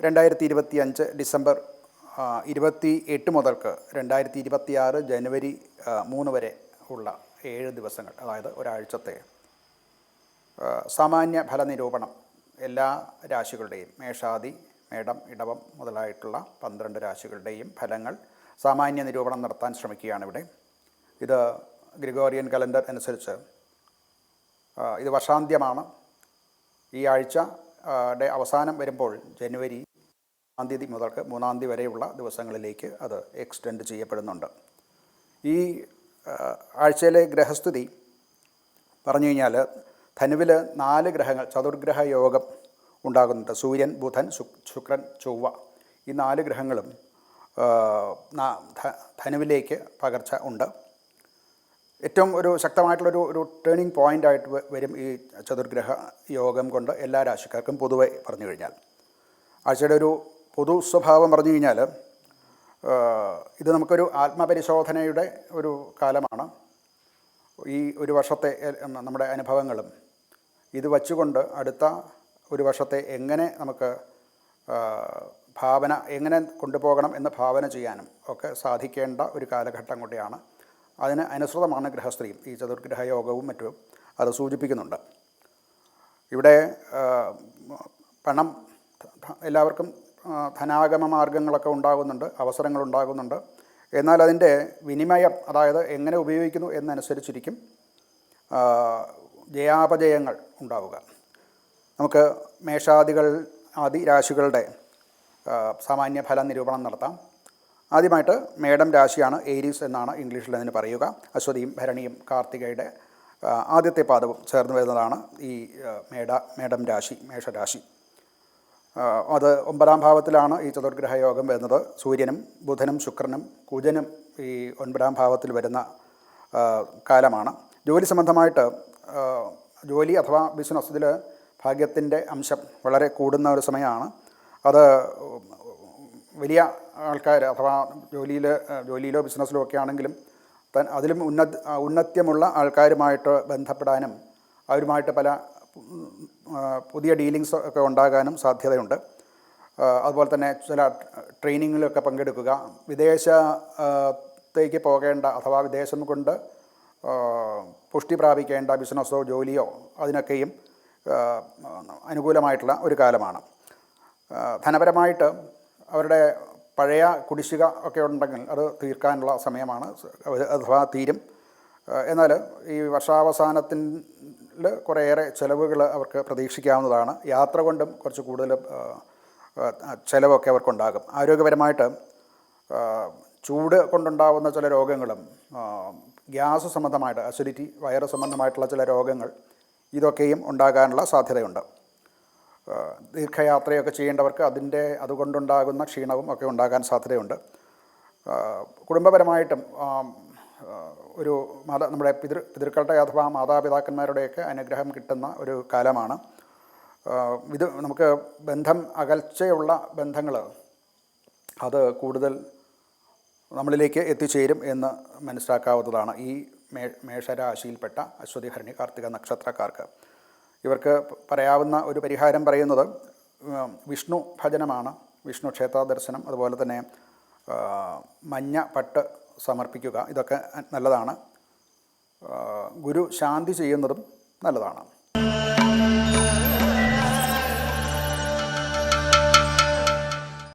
രണ്ടായിരത്തി ഇരുപത്തി അഞ്ച് ഡിസംബർ ഇരുപത്തി എട്ട് മുതൽക്ക് രണ്ടായിരത്തി ഇരുപത്തി ആറ് ജനുവരി മൂന്ന് വരെ ഉള്ള ഏഴ് ദിവസങ്ങൾ അതായത് ഒരാഴ്ചത്തെ സാമാന്യ ഫലനിരൂപണം എല്ലാ രാശികളുടെയും മേഷാദി മേടം ഇടവം മുതലായിട്ടുള്ള പന്ത്രണ്ട് രാശികളുടെയും ഫലങ്ങൾ സാമാന്യ നിരൂപണം നടത്താൻ ശ്രമിക്കുകയാണ് ഇവിടെ ഇത് ഗ്രിഗോറിയൻ കലണ്ടർ അനുസരിച്ച് ഇത് വർഷാന്ത്യമാണ്. ഈ ആഴ്ച അവസാനം വരുമ്പോൾ ജനുവരി തീയതി മുതൽക്ക് മൂന്നാം തീയതി വരെയുള്ള ദിവസങ്ങളിലേക്ക് അത് എക്സ്റ്റെൻഡ് ചെയ്യപ്പെടുന്നുണ്ട്. ഈ ആഴ്ചയിലെ ഗ്രഹസ്ഥിതി പറഞ്ഞു കഴിഞ്ഞാൽ ധനുവിൽ നാല് ഗ്രഹങ്ങൾ ചതുർഗ്രഹ യോഗം ഉണ്ടാകുന്നുണ്ട്. സൂര്യൻ ബുധൻ ശുക്രൻ ചൊവ്വ ഈ നാല് ഗ്രഹങ്ങളും ധനുവിലേക്ക് പകർച്ച ഉണ്ട്. ഏറ്റവും ഒരു ശക്തമായിട്ടുള്ളൊരു ഒരു ടേണിംഗ് പോയിന്റ് ആയിട്ട് വരും ഈ ചതുർഗ്രഹ യോഗം കൊണ്ട് എല്ലാ രാശിക്കാർക്കും പൊതുവെ പറഞ്ഞു കഴിഞ്ഞാൽ. ആഴ്ചയുടെ ഒരു പൊതു സ്വഭാവം പറഞ്ഞു കഴിഞ്ഞാൽ ഇത് നമുക്കൊരു ആത്മപരിശോധനയുടെ ഒരു കാലമാണ്. ഈ ഒരു വർഷത്തെ നമ്മുടെ അനുഭവങ്ങളും. ഇത് വച്ചുകൊണ്ട് അടുത്ത ഒരു വർഷത്തെ എങ്ങനെ നമുക്ക് ഭാവന എങ്ങനെ കൊണ്ടുപോകണം എന്ന് ഭാവന ചെയ്യാനും ഒക്കെ സാധിക്കേണ്ട ഒരു കാലഘട്ടം കൂടിയാണ്. അതിന് അനുസൃതമാണ് ഗൃഹസ്ത്രീയും. ഈ ചതുർഗ്രഹ യോഗവും മറ്റും അത് സൂചിപ്പിക്കുന്നുണ്ട്. ഇവിടെ പണം എല്ലാവർക്കും ധനാഗമ മാർഗങ്ങളൊക്കെ ഉണ്ടാകുന്നുണ്ട് അവസരങ്ങൾ ഉണ്ടാകുന്നുണ്ട് എന്നാൽ അതിന്റെ വിനിമയം അതായത് എങ്ങനെ ഉപയോഗിക്കുന്നു എന്നനുസരിച്ചിരിക്കും ജയാപജയങ്ങൾ ഉണ്ടാവുക. നമുക്ക് മേഷാദികൾ ആദി രാശികളുടെ സാമാന്യ ഫല നിരൂപണം നടത്താം. ആദ്യമായിട്ട് മേഡം രാശിയാണ് ഏരീസ് എന്നാണ് ഇംഗ്ലീഷിൽ അതിന് പറയുക. അശ്വതിയും ഭരണിയും കാർത്തികയുടെ ആദ്യത്തെ പാദവും ചേർന്ന് വരുന്നതാണ് ഈ മേഡ മേഡം രാശി മേഷരാശി. അത് ഒമ്പതാം ഭാവത്തിലാണ് ഈ ചതുർഗ്രഹ യോഗം വരുന്നത്. സൂര്യനും ബുധനും ശുക്രനും കുജനും ഈ ഒൻപതാം ഭാവത്തിൽ വരുന്ന കാലമാണ്. ജോലി സംബന്ധമായിട്ട് ജോലി അഥവാ ബിസിനസ് ഇതിൽ ഭാഗ്യത്തിന്റെ അംശം വളരെ കൂടുന്ന ഒരു സമയമാണ്. അത് വലിയ ആൾക്കാർ അഥവാ ജോലിയിൽ ജോലിയിലോ ബിസിനസ്സിലോ ഒക്കെ ആണെങ്കിലും തൻ അതിലും ഉന്നത് ഉന്നത്യമുള്ള ആൾക്കാരുമായിട്ട് ബന്ധപ്പെടാനും അവരുമായിട്ട് പല പുതിയ ഡീലിങ്സ് ഒക്കെ ഉണ്ടാകാനും സാധ്യതയുണ്ട്. അതുപോലെ തന്നെ ചില ട്രെയിനിങ്ങിലൊക്കെ പങ്കെടുക്കുക. വിദേശത്തേക്ക് പോകേണ്ട അഥവാ വിദേശം കൊണ്ട് പുഷ്ടി പ്രാപിക്കേണ്ട ബിസിനസ്സോ ജോലിയോ അതിനൊക്കെയും അനുകൂലമായിട്ടുള്ള ഒരു കാലമാണ്. ധനപരമായിട്ട് അവരുടെ പഴയ കുടിശ്ശിക ഒക്കെ ഉണ്ടെങ്കിൽ അത് തീർക്കാനുള്ള സമയമാണ്. അഥവാ തീരും. എന്നാൽ ഈ വർഷാവസാനത്തിൽ കുറേയേറെ ചിലവുകൾ അവർക്ക് പ്രതീക്ഷിക്കാവുന്നതാണ്. യാത്ര കൊണ്ടും കുറച്ച് കൂടുതൽ ചിലവൊക്കെ അവർക്കുണ്ടാകും. ആരോഗ്യപരമായിട്ട് ചൂട് കൊണ്ടുണ്ടാകുന്ന ചില രോഗങ്ങളും ഗ്യാസ് സംബന്ധമായിട്ട് അസിഡിറ്റി വയറ് സംബന്ധമായിട്ടുള്ള ചില രോഗങ്ങൾ ഇതൊക്കെയും ഉണ്ടാകാനുള്ള സാധ്യതയുണ്ട്. ദീർഘയാത്രയൊക്കെ ചെയ്യേണ്ടവർക്ക് അതിന്റെ അതുകൊണ്ടുണ്ടാകുന്ന ക്ഷീണവും ഒക്കെ ഉണ്ടാകാൻ സാധ്യതയുണ്ട്. കുടുംബപരമായിട്ടും ഒരു മാതാ നമ്മുടെ പിതൃ പിതൃക്കളുടെ അഥവാ മാതാപിതാക്കന്മാരുടെയൊക്കെ അനുഗ്രഹം കിട്ടുന്ന ഒരു കാലമാണ്. ഇത് നമുക്ക് ബന്ധം അകൽച്ചയുള്ള ബന്ധങ്ങൾ അത് കൂടുതൽ നമ്മളിലേക്ക് എത്തിച്ചേരും എന്ന് മനസ്സിലാക്കാവുന്നതാണ് ഈ മേ മേഷരാശിയിൽപ്പെട്ട അശ്വതി ഭരണി കാർത്തിക നക്ഷത്രക്കാർക്ക്. ഇവർക്ക് പറയാവുന്ന ഒരു പരിഹാരം പറയുന്നത് വിഷ്ണു ഭജനമാണ്. വിഷ്ണു ക്ഷേത്ര ദർശനം അതുപോലെ തന്നെ മഞ്ഞ പട്ട് സമർപ്പിക്കുക. ഇതൊക്കെ നല്ലതാണ്. ഗുരു ശാന്തി ചെയ്യുന്നതും നല്ലതാണ്.